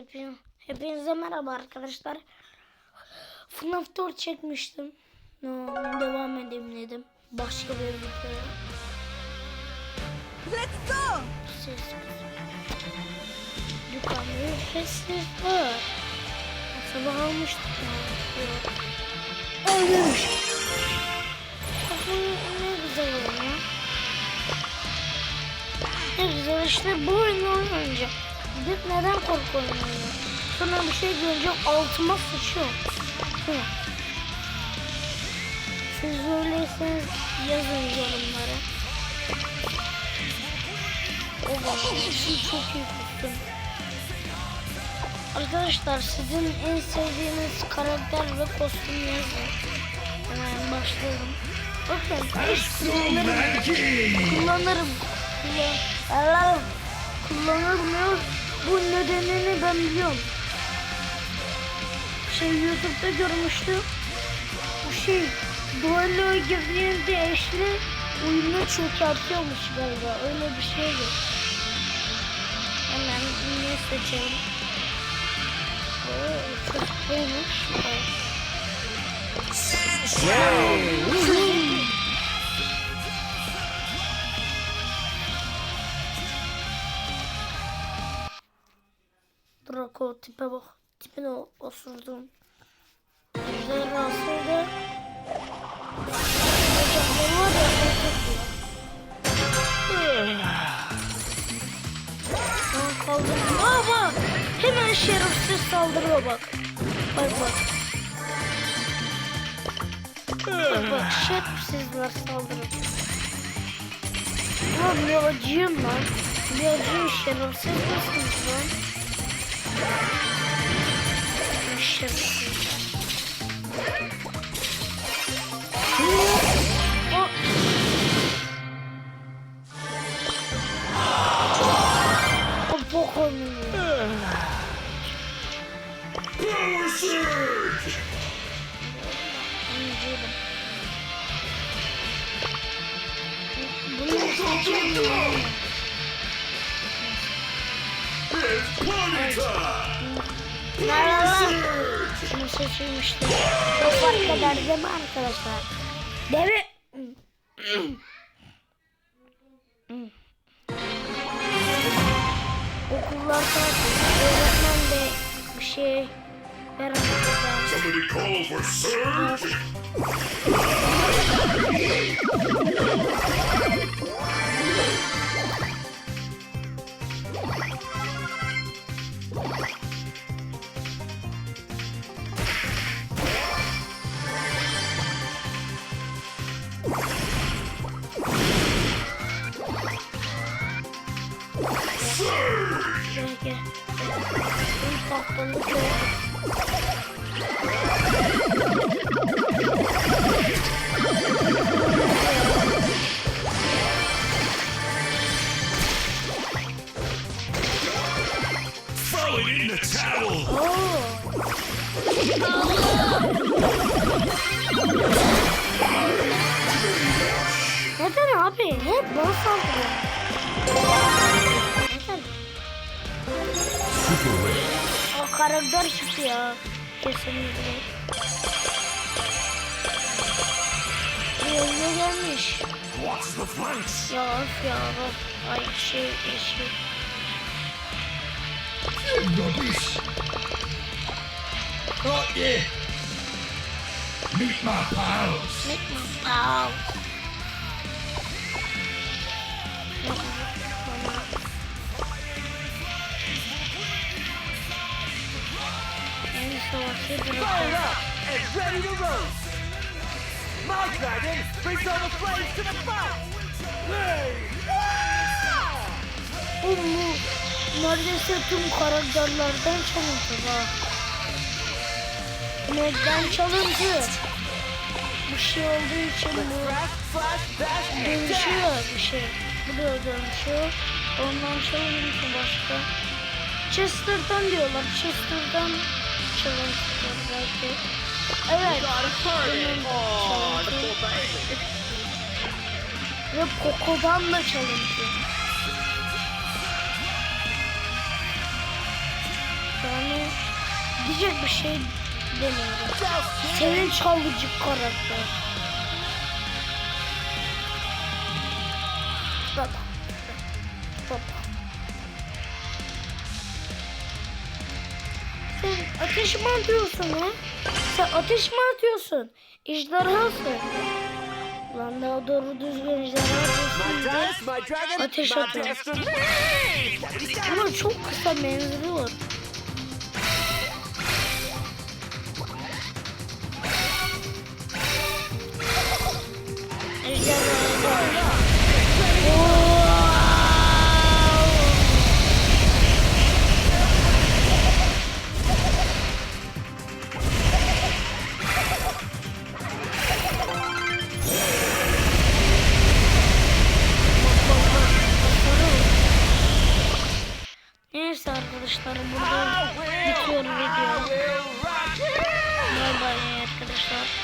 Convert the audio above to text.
Hepin, hepinize merhaba arkadaşlar. FNAF 4 çekmiştim. No, devam edeyim dedim. Başka bir videoya. Let's go! Ses. Dükkanda ücretsiz var. Sabah almıştık ya. Ölmüş. Ne güzel oyun ya. Ne güzel işte bu oyunu oynayınca. Gidip neden korku oynuyor? Sonra bir şey görünce altıma sıçıyor. Hı. Siz öyleyseniz yazın yorumlara. O için çok iyi kustum. Arkadaşlar sizin en sevdiğiniz karakter ve kostüm yazın. Hemen başlayalım. Bakın kullanırım. Kullanırım. Kullan Allah! Kullanırım ya. Bu nedenini ben biliyorum. Şey YouTube'da görmüştüm. Bu şey duelloya girdiğinde eşli oyunu çökertiyormuş galiba. Öyle bir şeydi. Hemen ne seçelim? Oo, çok koymuş. Draco tipe bak. Tipine osurdum. Çok iyi. Lan kaldırdım. Aa bak. Hemen şerefsiz saldırıyor bak. Bak bak. Bak bak şerefsizler saldırıyor. Lan bir acıyım lan. Bir acıyım şerefsiz misiniz lan? Şerefsiz. O O bok oynuyor. Power Surge! Anlayacağım. Bunu seçemiyorum. It's party time! Surge! Bunu seçilmişti. Fark eder değil mi arkadaşlar? Değil mi? Okullar tatil. Öğretmen de bir şey veremez. Somebody call for! Surge! Neden abi? Hep bana saldırıyor. O karakter çıktı ya. Kesinlikle. Bir yoluna gelmiş. Ya of ya bak. Ay şey yeşil. Got you! Meet my pals! Make my pal. Fire up and ready to roast! My dragon brings all the flames to the fight! Bu neredeyse tüm karakterlerden çalıntı bak. Neden çalıntı? Bir şey olduğu için bu dönüşüyor bir şey. Bu da dönüşüyor. Ondan çalıntı başka. Chester'dan diyorlar. Chester'dan Evet. Ve Coco'dan da çalıntı. Daha diyecek bir şey demiyorum. Senin çalıcı karakter. Baba. Baba. Ateş mi atıyorsun ha? Sen ateş mi atıyorsun? İjderhasın. Lan daha doğru düzgün ejderha Ateş atıyor. Ama çok kısa menzili var. Neyse arkadaşlar burada bitiyor video. Bay bay arkadaşlar.